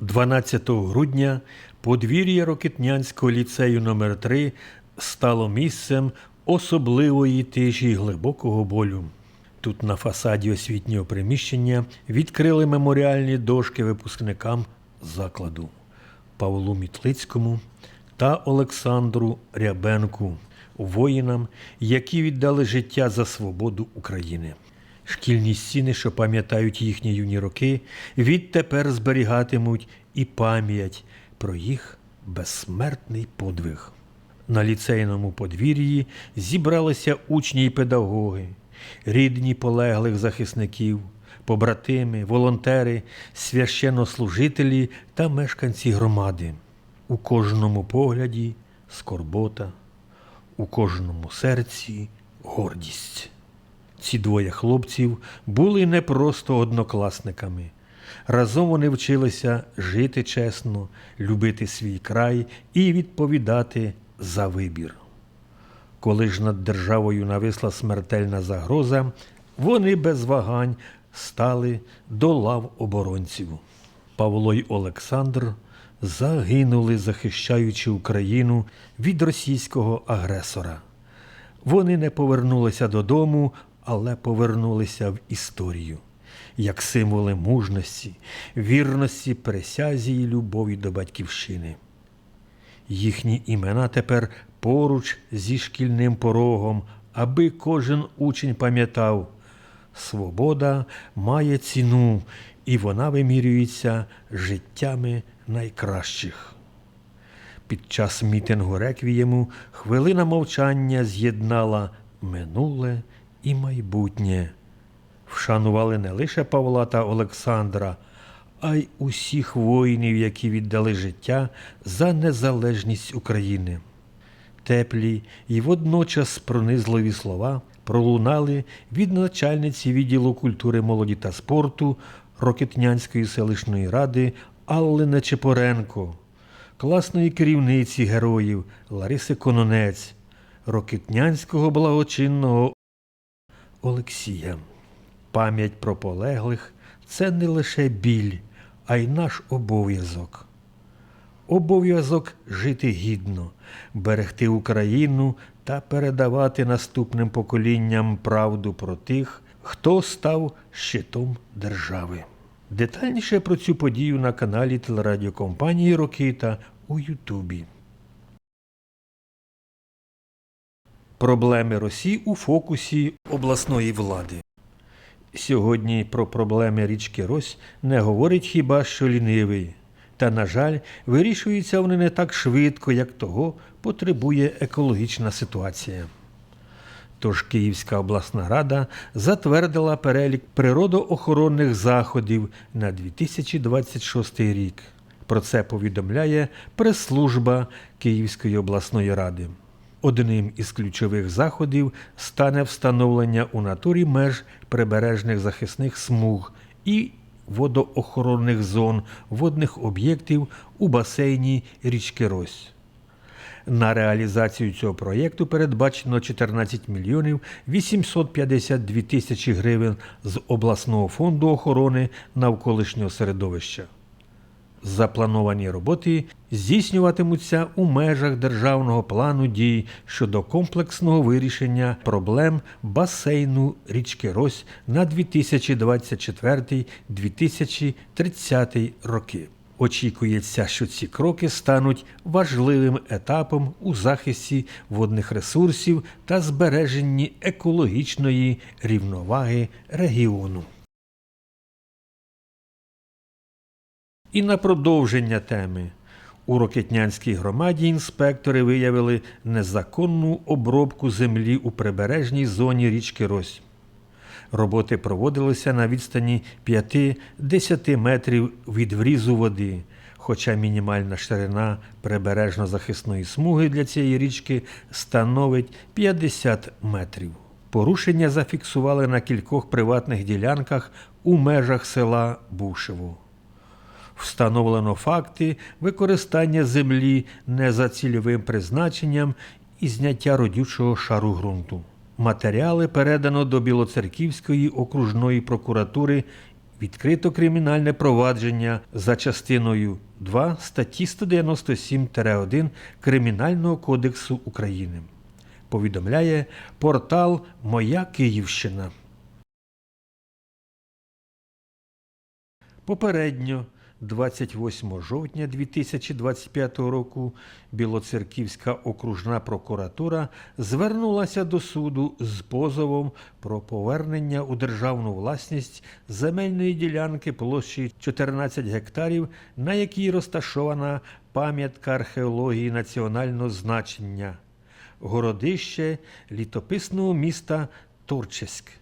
12 грудня подвір'я Рокитнянського ліцею номер 3 стало місцем особливої тиші й глибокого болю. Тут на фасаді освітнього приміщення відкрили меморіальні дошки випускникам закладу Павлу Мітлицькому та Олександру Рябенку, воїнам, які віддали життя за свободу України. Шкільні стіни, що пам'ятають їхні юні роки, відтепер зберігатимуть і пам'ять про їх безсмертний подвиг. На ліцейному подвір'ї зібралися учні й педагоги, рідні полеглих захисників, побратими, волонтери, священнослужителі та мешканці громади. У кожному погляді скорбота, у кожному серці гордість. Ці двоє хлопців були не просто однокласниками. Разом вони вчилися жити чесно, любити свій край і відповідати за вибір. Коли ж над державою нависла смертельна загроза, вони без вагань стали до лав оборонців. Павло й Олександр загинули, захищаючи Україну від російського агресора. Вони не повернулися додому, але повернулися в історію як символи мужності, вірності, присязі і любові до батьківщини. Їхні імена тепер поруч зі шкільним порогом, аби кожен учень пам'ятав, свобода має ціну, і вона вимірюється життями найкращих. Під час мітингу реквієму хвилина мовчання з'єднала минуле і майбутнє. Вшанували не лише Павла та Олександра, а й усіх воїнів, які віддали життя за незалежність України. Теплі і водночас пронизливі слова пролунали від начальниці відділу культури молоді та спорту Рокетнянської селищної ради Алли Нечепоренко, класної керівниці героїв Лариси Кононець, Рокетнянського благочинного Олексія. Пам'ять про полеглих це не лише біль, а й наш обов'язок. Обов'язок жити гідно, берегти Україну та передавати наступним поколінням правду про тих, хто став щитом держави. Детальніше про цю подію на каналі телерадіокомпанії Рокита у Ютубі. Проблеми Росії у фокусі обласної влади. Сьогодні про проблеми річки Рось не говорить хіба що лінивий. Та, на жаль, вирішуються вони не так швидко, як того потребує екологічна ситуація. Тож Київська обласна рада затвердила перелік природоохоронних заходів на 2026 рік. Про це повідомляє прес-служба Київської обласної ради. Одним із ключових заходів стане встановлення у натурі меж прибережних захисних смуг і водоохоронних зон водних об'єктів у басейні річки Рось. На реалізацію цього проєкту передбачено 14 мільйонів 852 тисячі гривень з обласного фонду охорони навколишнього середовища. Заплановані роботи здійснюватимуться у межах державного плану дій щодо комплексного вирішення проблем басейну річки Рось на 2024-2030 роки. Очікується, що ці кроки стануть важливим етапом у захисті водних ресурсів та збереженні екологічної рівноваги регіону. І на продовження теми. У Рокетнянській громаді інспектори виявили незаконну обробку землі у прибережній зоні річки Рось. Роботи проводилися на відстані 5-10 метрів від врізу води, хоча мінімальна ширина прибережно-захисної смуги для цієї річки становить 50 метрів. Порушення зафіксували на кількох приватних ділянках у межах села Бушево. Встановлено факти використання землі не за цільовим призначенням і зняття родючого шару ґрунту. Матеріали передано до Білоцерківської окружної прокуратури відкрито кримінальне провадження за частиною 2 статті 197-1 Кримінального кодексу України. Повідомляє портал Моя Київщина. Попередньо, 28 жовтня 2025 року, Білоцерківська окружна прокуратура звернулася до суду з позовом про повернення у державну власність земельної ділянки площею 14 гектарів, на якій розташована пам'ятка археології національного значення, городище літописного міста Торчеськ.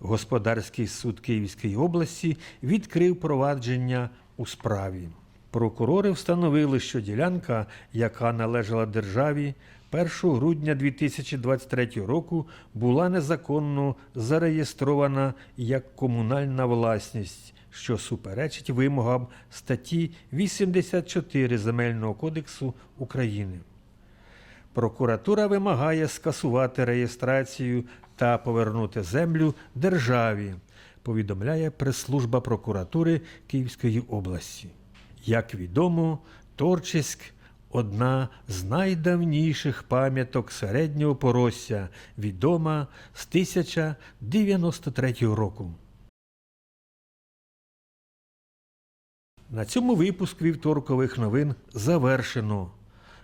Господарський суд Київської області відкрив провадження у справі. Прокурори встановили, що ділянка, яка належала державі, 1 грудня 2023 року була незаконно зареєстрована як комунальна власність, що суперечить вимогам статті 84 Земельного кодексу України. Прокуратура вимагає скасувати реєстрацію та повернути землю державі, повідомляє прес-служба прокуратури Київської області. Як відомо, Торчиськ одна з найдавніших пам'яток середнього поросся, відома з 1093 року. На цьому випуск вівторкових новин завершено.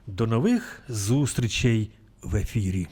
До нових зустрічей в ефірі.